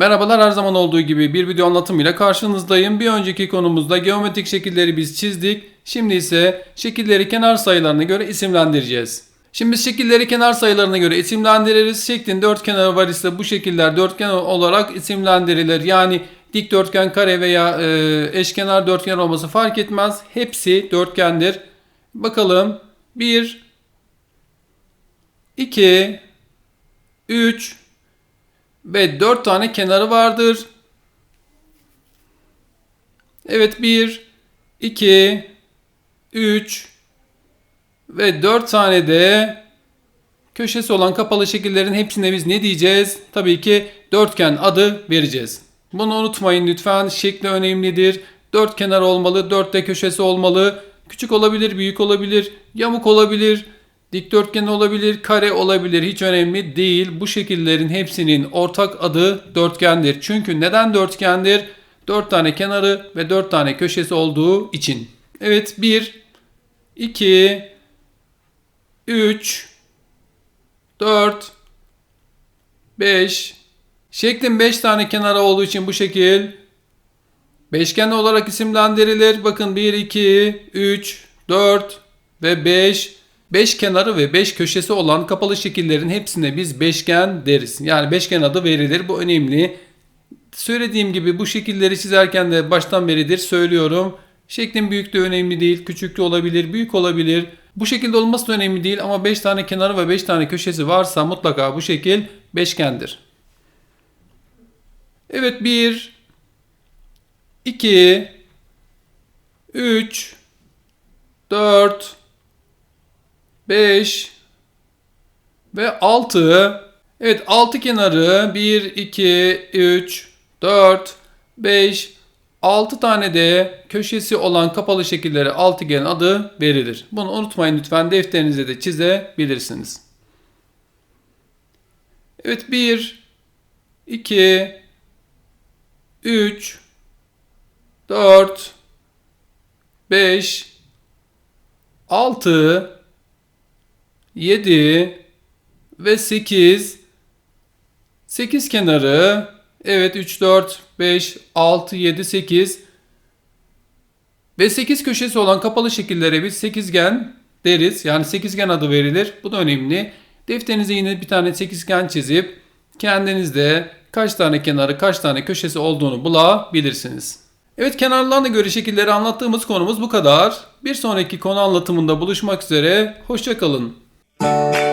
Merhabalar her zaman olduğu gibi bir video anlatımıyla karşınızdayım. Bir önceki konumuzda geometrik şekilleri biz çizdik. Şimdi ise şekilleri kenar sayılarına göre isimlendireceğiz. Şimdi biz şekilleri kenar sayılarına göre isimlendiririz. Şeklin dört kenarı var ise bu şekiller dörtgen olarak isimlendirilir. Yani dikdörtgen, kare veya e, eşkenar dörtgen olması fark etmez. Hepsi dörtgendir. Bakalım 1 2 3 ve 4 tane kenarı vardır. Evet 1 2 3 ve 4 tane de köşesi olan kapalı şekillerin hepsine biz ne diyeceğiz? Tabii ki dörtgen adı vereceğiz. Bunu unutmayın lütfen. Şekli önemlidir. Dört kenar olmalı, dört de köşesi olmalı. Küçük olabilir, büyük olabilir, yamuk olabilir, dikdörtgen olabilir, kare olabilir. Hiç önemli değil. Bu şekillerin hepsinin ortak adı dörtgendir. Çünkü neden dörtgendir? Dört tane kenarı ve dört tane köşesi olduğu için. Evet 1, 2, 3, 4, 5. Şeklin 5 tane kenarı olduğu için bu şekil beşgen olarak isimlendirilir. Bakın 1, 2, 3, 4 ve 5. 5 kenarı ve 5 köşesi olan kapalı şekillerin hepsine biz beşgen deriz. Yani beşgen adı verilir. Bu önemli. Söylediğim gibi bu şekilleri çizerken de baştan beridir söylüyorum. Şeklin büyüklüğü önemli değil. Küçüklüğü olabilir, büyük olabilir. Bu şekilde olması da önemli değil ama 5 tane kenarı ve 5 tane köşesi varsa mutlaka bu şekil beşgendir. Evet 1 2 3 4 5 ve 6 Evet 6 kenarı 1 2 3 4 5 6 tane de köşesi olan kapalı şekillere altıgen adı verilir. Bunu unutmayın lütfen defterinize de çizebilirsiniz. Evet 1 2 3 4 5 6 7 ve 8 8 kenarı evet 3 4 5 6 7 8 ve 8 köşesi olan kapalı şekillere biz sekizgen deriz. Yani sekizgen adı verilir. Bu da önemli. Defterinize yine bir tane sekizgen çizip kendinizde kaç tane kenarı kaç tane köşesi olduğunu bulabilirsiniz. Evet kenarlarına göre şekilleri anlattığımız konumuz bu kadar. Bir sonraki konu anlatımında buluşmak üzere. Hoşçakalın. Thank you.